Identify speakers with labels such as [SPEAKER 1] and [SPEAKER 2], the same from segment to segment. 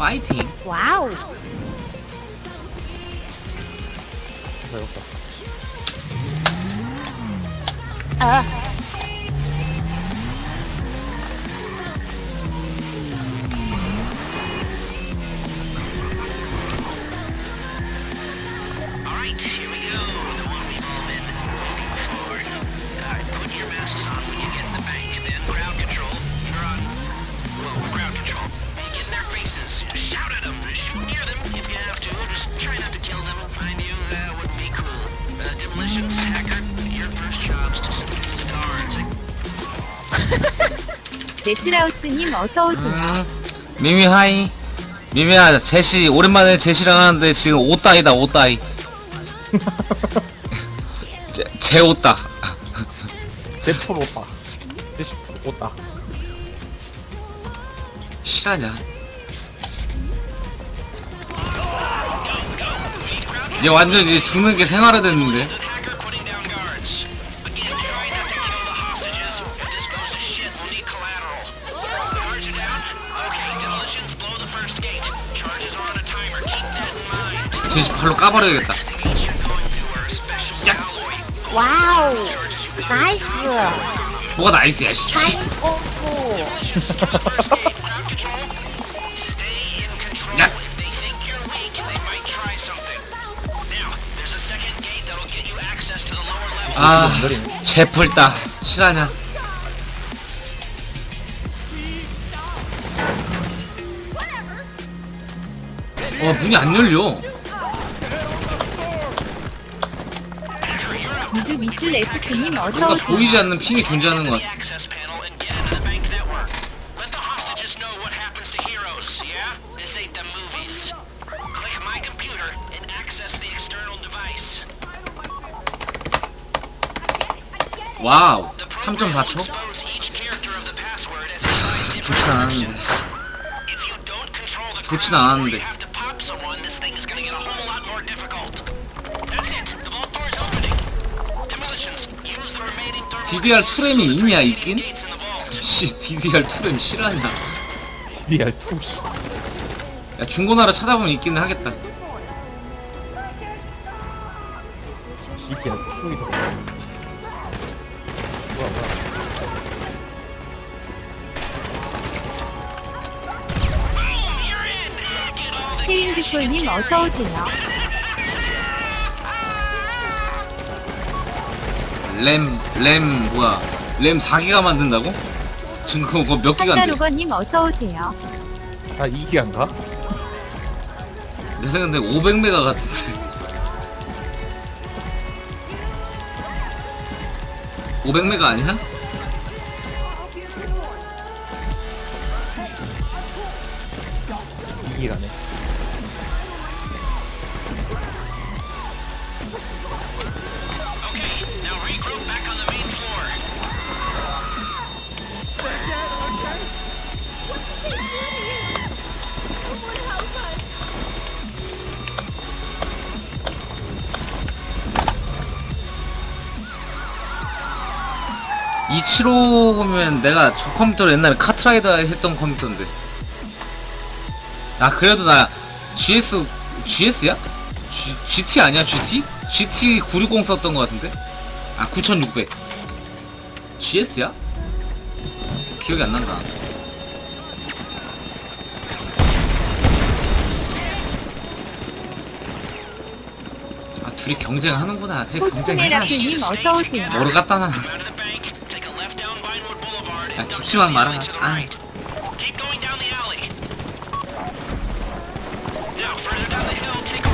[SPEAKER 1] fighting. Wow. Uh.
[SPEAKER 2] 네트라우스님 어서 오세요.
[SPEAKER 3] 음, 미미 하이. 미미야 제시 오랜만에 제시랑 하는데 지금 오따이다 오따이. 제, 제 오따.
[SPEAKER 4] 제풀 오빠. 제시 오다.
[SPEAKER 3] 실하냐? 얘 완전 이제 죽는 게 생활화 됐는데. 발로 까버려야겠다.
[SPEAKER 5] 와우. 나이스.
[SPEAKER 3] 뭐가 나이스야 씨. 야.
[SPEAKER 1] Level.
[SPEAKER 3] 아, 제풀다. 실하냐? 어 문이 안 열려.
[SPEAKER 2] 미주 미주 레스크님 어서
[SPEAKER 3] 뭔가
[SPEAKER 2] 오세요.
[SPEAKER 3] 보이지 않는 핑이 존재하는 것
[SPEAKER 1] the
[SPEAKER 3] 같아.
[SPEAKER 1] access panel and get into the bank network. Let the hostages know what happens to heroes, yeah? This ain't the movies. Click my computer and access the external device.
[SPEAKER 3] 와우.
[SPEAKER 1] The program will
[SPEAKER 3] 3.4초?
[SPEAKER 1] expose each character of the password as it tries to
[SPEAKER 3] 좋진 않았는데.
[SPEAKER 1] If you don't control the
[SPEAKER 3] 좋진 않았는데. DDR
[SPEAKER 1] explosives
[SPEAKER 3] 투램이
[SPEAKER 1] to
[SPEAKER 3] 이미야,
[SPEAKER 1] detonate
[SPEAKER 3] 있긴? 씨 DDR 2램 실하냐?
[SPEAKER 4] DDR 2 씨.
[SPEAKER 3] 야 중고나라 찾아보면 있기는 하겠다.
[SPEAKER 4] DDR 2이다. 뭐야 뭐야.
[SPEAKER 2] 케윈드콜님 어서 오세요.
[SPEAKER 3] 램, 램 뭐야? 램 4기가 만든다고? 지금 그거 그거 몇 기가인데?
[SPEAKER 2] 한가루거님 어서 오세요.
[SPEAKER 4] 나 2기한가?
[SPEAKER 3] 내 생각인데 500메가 같은데. 500메가 아니야?
[SPEAKER 4] 이기가네
[SPEAKER 3] 275면 내가 저 컴퓨터를 옛날에 카트라이더 했던 컴퓨터인데. 아 그래도 나 GS GS야? G, GT 아니야 GT? GT 960 썼던 것 같은데? 아 9600 GS야? 기억이 안 난다. 아 둘이 경쟁하는구나. 그냥 경쟁해라 모르겠다 놔 야
[SPEAKER 1] and don't
[SPEAKER 3] 죽지만
[SPEAKER 1] see
[SPEAKER 3] 마라.
[SPEAKER 1] to the
[SPEAKER 3] 아.
[SPEAKER 1] right. Keep going down the alley. Now, further down the hill, take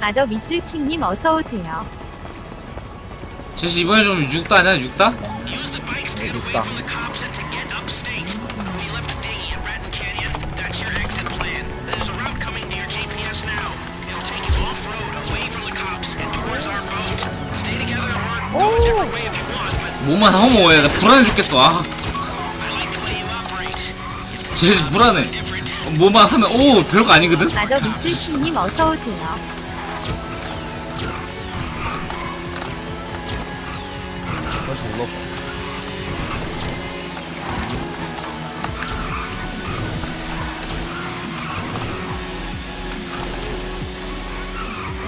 [SPEAKER 2] 아더 미츠킹님 어서오세요.
[SPEAKER 3] 제시 이번에 좀 6다 아니야? 6다?
[SPEAKER 4] 높다.
[SPEAKER 3] 뭐만 허무해. 나 불안해 죽겠어. 아. 제시 불안해. 어, 뭐만 하면 오 별거 아니거든?
[SPEAKER 2] 아더 미츠킹님 어서오세요.
[SPEAKER 4] 다시 올라가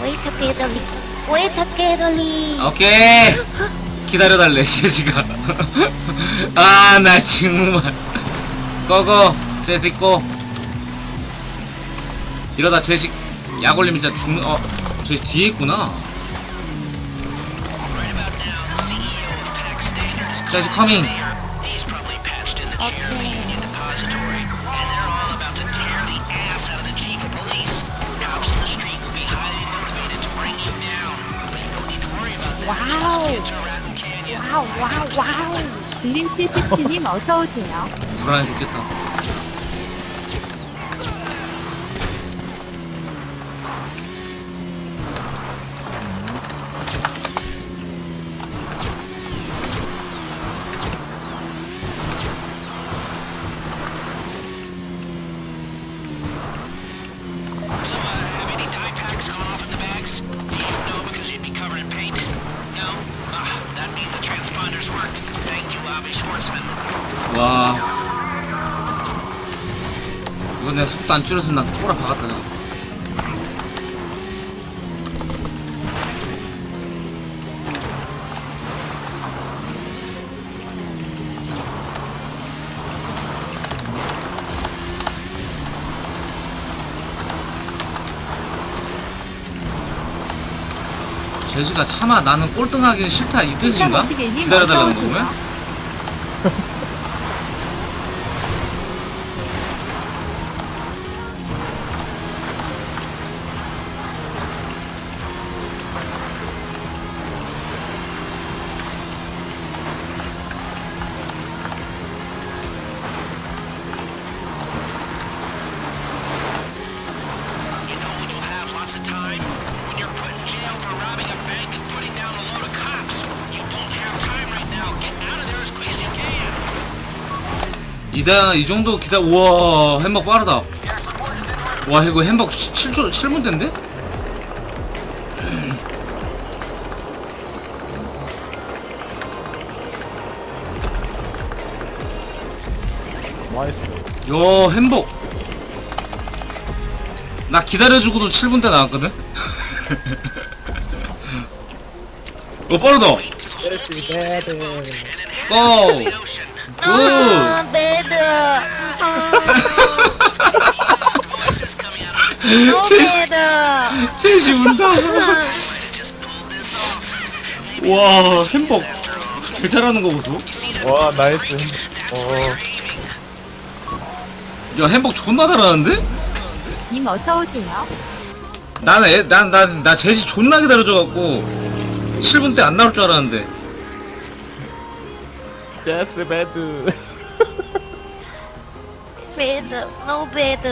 [SPEAKER 5] Wait together. Wait together.
[SPEAKER 3] 오케이 기다려달래 제시가 아나 정말 꺼고 제시 있고 이러다 제시 약 올리면 진짜 죽는 어 제시 뒤에 있구나
[SPEAKER 1] a Rattle Canyon.
[SPEAKER 5] Wow, wow, wow.
[SPEAKER 2] 블림 77님 어서 오세요.
[SPEAKER 3] 불안해 죽겠다 이거 내가 속도 안 줄여서 나 꼬라 박았다 저거 제시가 차마 나는 꼴등하기 싫다 이 뜻인가?
[SPEAKER 2] 351님
[SPEAKER 3] 기다려달라는?
[SPEAKER 1] You
[SPEAKER 3] 이다 이 정도 기다 우와 햄버거 빠르다 와 이거 햄버거 7초 7분대인데?
[SPEAKER 4] 나이스
[SPEAKER 3] 야 햄버거 나 기다려주고도 7분 대 나왔거든? 어 빠르다 고! 굿! 제시. 제시 운다. 와 햄버거 개 잘하는 거 보소
[SPEAKER 4] 와 나이스 어
[SPEAKER 3] 야 햄버거 존나 잘하는데?
[SPEAKER 2] 님 어서 오세요.
[SPEAKER 3] 나는 애, 난, 난, 나 제시 존나 기다려줘 갖고 7분 때 안 나올 줄 알았는데
[SPEAKER 4] 제스 배드
[SPEAKER 5] 배드. No 배드.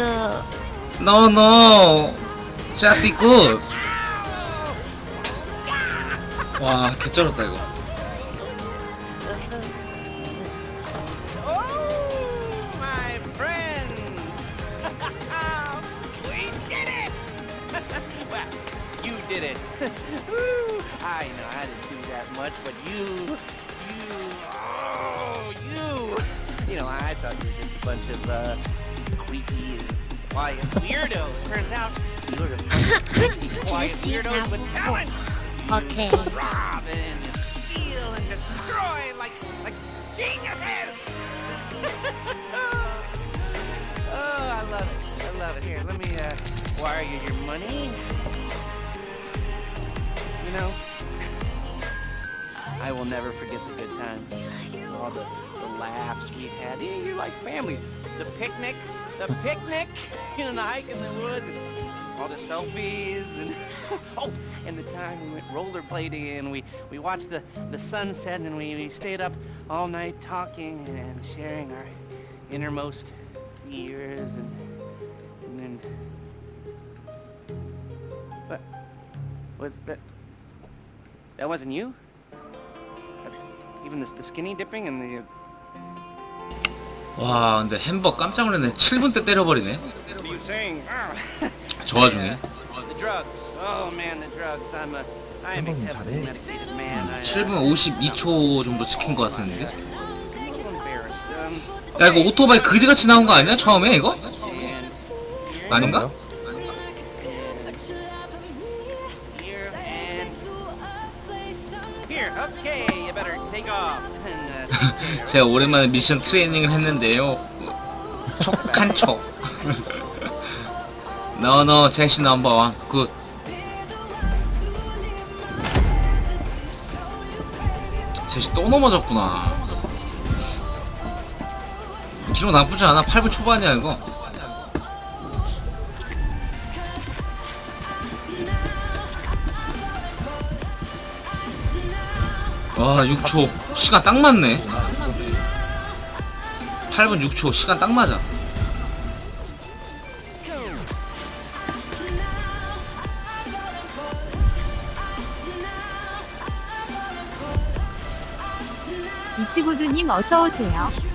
[SPEAKER 3] No no just good 와 개쩔었다 이거
[SPEAKER 6] Oh, my friends! we did it! well, you did it. Woo. I know I didn't do that much, but you, you, oh, you. You know, I thought you were just a bunch of uh, creepy quiet weirdos. Turns out you were a bunch of creepy, quiet
[SPEAKER 5] now
[SPEAKER 6] with talent.
[SPEAKER 5] Okay.
[SPEAKER 6] Rob and steal and destroy like like geniuses. oh, I love it. I love it. Here, let me uh, wire you your money. You know, I will never forget the good times. All the laughs we've had. Yeah, You're like families. The picnic, the picnic, you know, the hike in the woods, and all the selfies, and oh, and the time we went rollerblading and we we watched the the sunset and we, we stayed up all night talking and sharing our innermost fears and and then what was that? That wasn't you? You even the, the skinny dipping and the.
[SPEAKER 3] 와 근데 햄버 깜짝 놀랐네 7분 때 때려버리네?
[SPEAKER 6] Ah,
[SPEAKER 3] 저 와중에
[SPEAKER 6] the drugs. Oh man, the drugs. I'm a. I am a
[SPEAKER 4] 햄버거는
[SPEAKER 6] heavily
[SPEAKER 4] 잘해.
[SPEAKER 6] medicated man. I, uh,
[SPEAKER 3] 7분 52초 정도 찍힌 것 같은데.
[SPEAKER 6] Um,
[SPEAKER 3] 야 이거 오토바이 그지같이 나온 거 아니야 처음에 이거? 아닌가? 제가 오랜만에 미션 트레이닝을 했는데요. 촉한 촉. 너너 제시 넘버원 굿 제시 또 넘어졌구나. 기록 나쁘지 않아. 8분 초반이야 이거 와 6초. 시간 딱 맞네. 8분 6초. 시간 딱 맞아.
[SPEAKER 2] 이치구두님 어서 오세요.